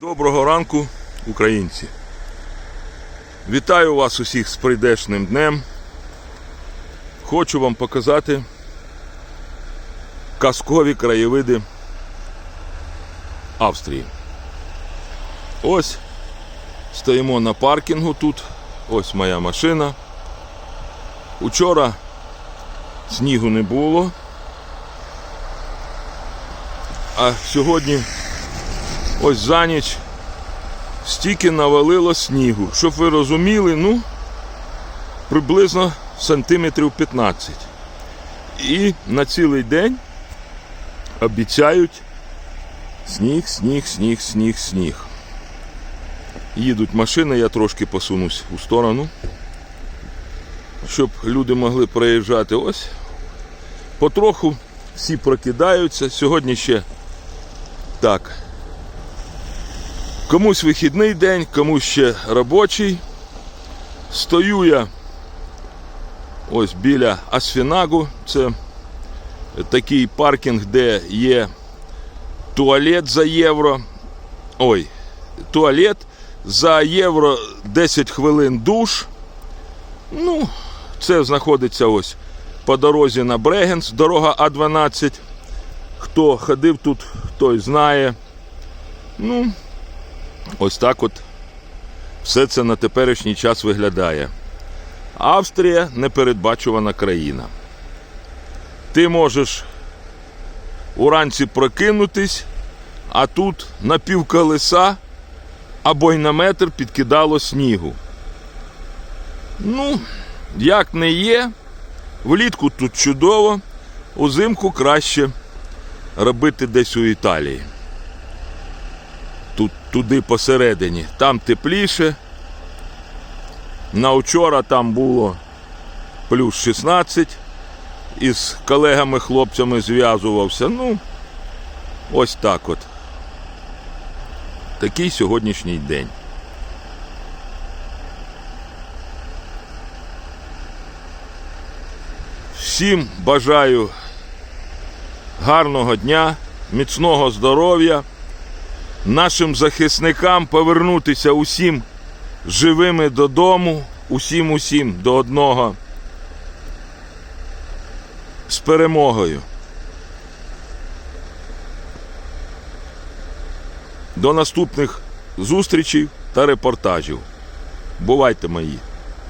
Доброго ранку, українці! Вітаю вас усіх з прийдешним днем. Хочу вам показати казкові краєвиди Австрії. Ось стоїмо на паркінгу тут. Ось моя машина. Учора снігу не було. А сьогодні ось за ніч стільки навалило снігу. Щоб ви розуміли, ну, приблизно сантиметрів 15. І на цілий день обіцяють сніг, сніг, сніг, сніг, сніг. Їдуть машини, я трошки посунусь у сторону, щоб люди могли проїжджати. Ось потроху всі прокидаються. Сьогодні ще так. Комусь вихідний день, комусь ще робочий. Стою я ось біля Асфінагу. Це такий паркінг, де є туалет за євро. Ой, туалет за євро 10 хвилин душ. Ну, це знаходиться ось по дорозі на Брегенс, дорога А12. Хто ходив тут, той знає. Ну, Ось так от все це на теперішній час виглядає. Австрія непередбачувана країна. Ти можеш уранці прокинутись, а тут на пів колеса або й на метр підкидало снігу. Ну, як не є, влітку тут чудово, узимку краще робити десь у Італії туди посередині. Там тепліше. На вчора там було плюс 16. Із колегами-хлопцями зв'язувався. Ну, ось так от. Такий сьогоднішній день. Всім бажаю гарного дня, міцного здоров'я нашим захисникам повернутися усім живими додому, усім усім до одного з перемогою. До наступних зустрічей та репортажів. Бувайте мої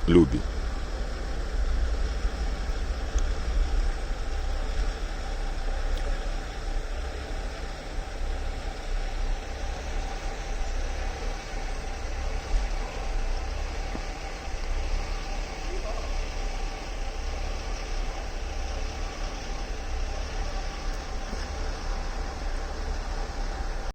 любі!